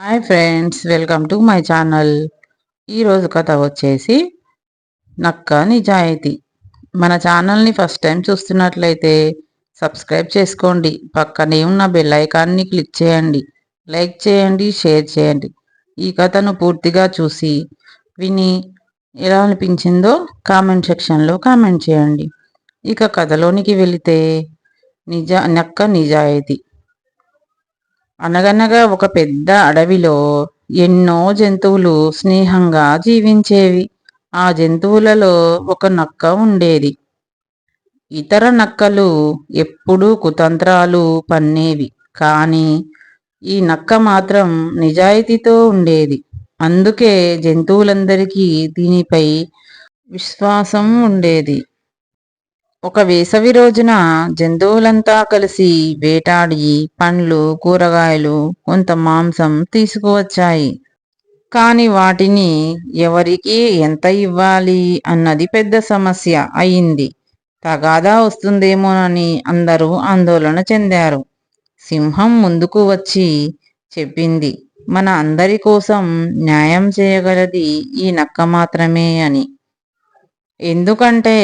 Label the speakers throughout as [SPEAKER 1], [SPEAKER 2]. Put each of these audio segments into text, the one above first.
[SPEAKER 1] Hi friends welcome to my channel. ఈరోజు కథ వచ్చేసి నక్క నిజాయితీ. మన ఛానల్ని ఫస్ట్ టైం చూస్తున్నట్లయితే సబ్స్క్రైబ్ చేసుకోండి. పక్కనే ఉన్న బెల్ ఐకాన్ని క్లిక్ చేయండి. లైక్ చేయండి షేర్ చేయండి. ఈ కథను పూర్తిగా చూసి విని ఎలా అనిపించిందో కామెంట్ సెక్షన్లో కామెంట్ చేయండి. ఇక కథలోనికి వెళితే నిజా నక్క నిజాయితీ. అనగనగా ఒక పెద్ద అడవిలో ఎన్నో జంతువులు స్నేహంగా జీవించేవి. ఆ జంతువులలో ఒక నక్క ఉండేది. ఇతర నక్కలు ఎప్పుడూ కుతంత్రాలు పన్నేవి. కానీ ఈ నక్క మాత్రం నిజాయితీతో ఉండేది. అందుకే జంతువులందరికీ దీనిపై విశ్వాసం ఉండేది. ఒక వేసవి రోజున జంతువులంతా కలిసి వేటాడి పండ్లు కూరగాయలు కొంత మాంసం తీసుకువచ్చాయి. కాని వాటిని ఎవరికి ఎంత ఇవ్వాలి అన్నది పెద్ద సమస్య అయింది. తగాదా వస్తుందేమోనని అందరూ ఆందోళన చెందారు. సింహం ముందుకు వచ్చి చెప్పింది మన అందరి కోసం న్యాయం చేయగలది ఈ నక్క మాత్రమే అని. ఎందుకంటే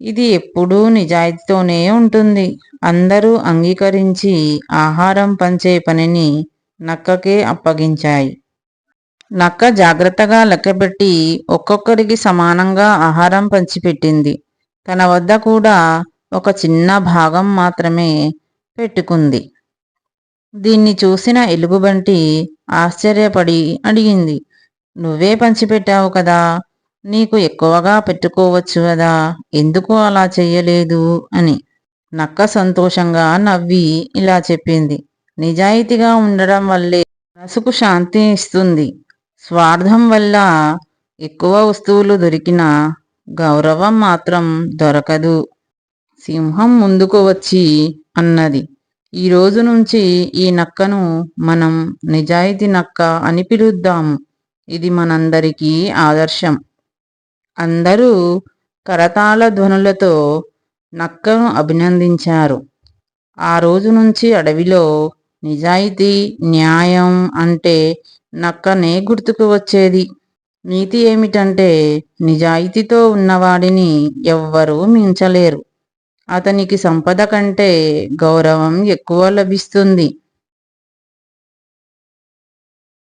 [SPEAKER 1] ఇది ఎప్పుడూ నిజాయితీతోనే ఉంటుంది. అందరూ అంగీకరించి ఆహారం పంచే పనిని నక్కకే అప్పగించాయి. నక్క జాగ్రత్తగా లెక్కపెట్టి ఒక్కొక్కరికి సమానంగా ఆహారం పంచిపెట్టింది. తన వద్ద కూడా ఒక చిన్న భాగం మాత్రమే పెట్టుకుంది. దీన్ని చూసిన ఎలుగుబంటి ఆశ్చర్యపడి అడిగింది నువ్వే పంచిపెట్టావు కదా? నీకు ఎక్కువగా పెట్టుకోవచ్చు కదా ఎందుకు అలా చెయ్యలేదు? అని నక్క సంతోషంగా నవ్వి ఇలా చెప్పింది. నిజాయితీగా ఉండడం వల్లే మనసుకు శాంతి ఇస్తుంది. స్వార్థం వల్ల ఎక్కువ వస్తువులు దొరికినా గౌరవం మాత్రం దొరకదు. సింహం ముందుకు వచ్చి అన్నది. ఈ రోజు నుంచి ఈ నక్కను మనం నిజాయితీ నక్క అని పిలుద్దాము. ఇది మనందరికీ ఆదర్శం. అందరూ కరతాళ ధ్వనులతో నక్కను అభినందించారు. ఆ రోజు నుంచి అడవిలో నిజాయితీ న్యాయం అంటే నక్కనే గుర్తుకు వచ్చేది. నీతి ఏమిటంటే నిజాయితీతో ఉన్నవాడిని ఎవ్వరూ మించలేరు. అతనికి సంపద కంటే గౌరవం ఎక్కువ లభిస్తుంది.